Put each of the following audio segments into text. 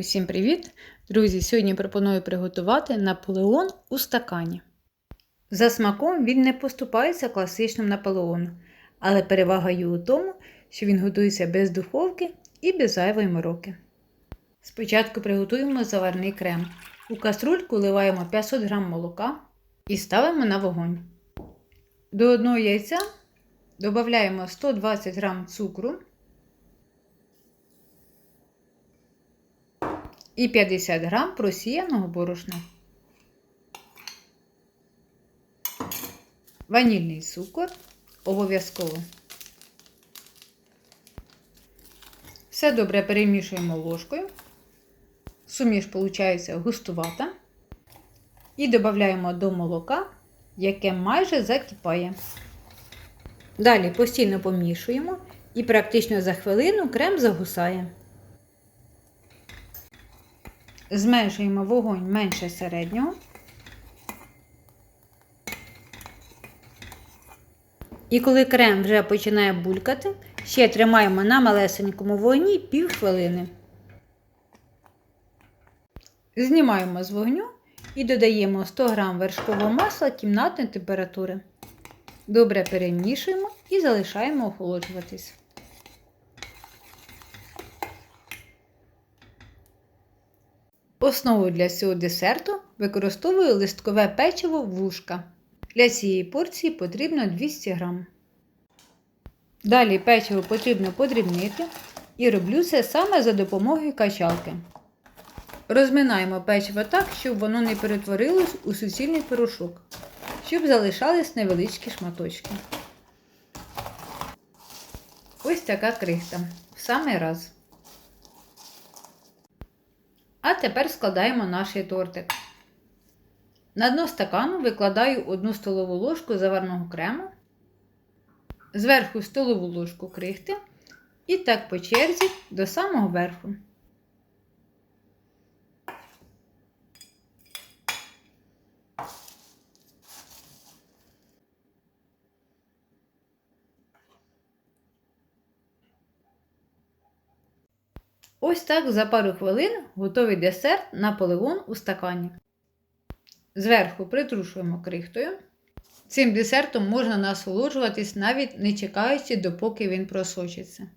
Усім привіт! Друзі! Сьогодні пропоную приготувати Наполеон у стакані. За смаком він не поступається класичним Наполеону, але перевага є у тому, що він готується без духовки і без зайвої мороки. Спочатку приготуємо заварний крем. У каструльку вливаємо 500 г молока і ставимо на вогонь. До одного яйця додаємо 120 г цукру і 50 г просіяного борошна. Ванільний цукор обов'язково. Все добре перемішуємо ложкою. Суміш виходить густувата. І додаємо до молока, яке майже закипає. Далі постійно помішуємо і практично за хвилину крем загусає. Зменшуємо вогонь менше середнього. І коли крем вже починає булькати, ще тримаємо на малесенькому вогні пів хвилини. Знімаємо з вогню і додаємо 100 г вершкового масла кімнатної температури. Добре перемішуємо і залишаємо охолоджуватись. Основу для цього десерту використовую листкове печиво вушка. Для цієї порції потрібно 200 г. Далі печиво потрібно подрібнити і роблю це саме за допомогою качалки. Розминаємо печиво так, щоб воно не перетворилось у суцільний порошок, щоб залишались невеличкі шматочки. Ось така крихта. В самий раз. А тепер складаємо наш тортик. На дно стакану викладаю 1 столову ложку заварного крему, зверху столову ложку крихти і так по черзі до самого верху. Ось так за пару хвилин готовий десерт Наполеон у стакані. Зверху притрушуємо крихтою. Цим десертом можна насолоджуватись навіть не чекаючи, допоки він просочиться.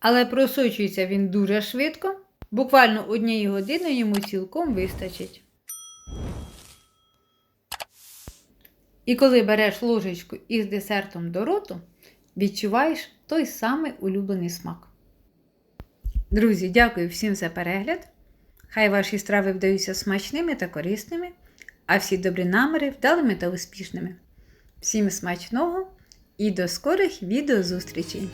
Але просочується він дуже швидко, буквально однієї години йому цілком вистачить. І коли береш ложечку із десертом до роту, відчуваєш той самий улюблений смак. Друзі, дякую всім за перегляд. Хай ваші страви вдаються смачними та корисними, а всі добрі наміри вдалими та успішними. Всім смачного і до скорих відеозустрічей!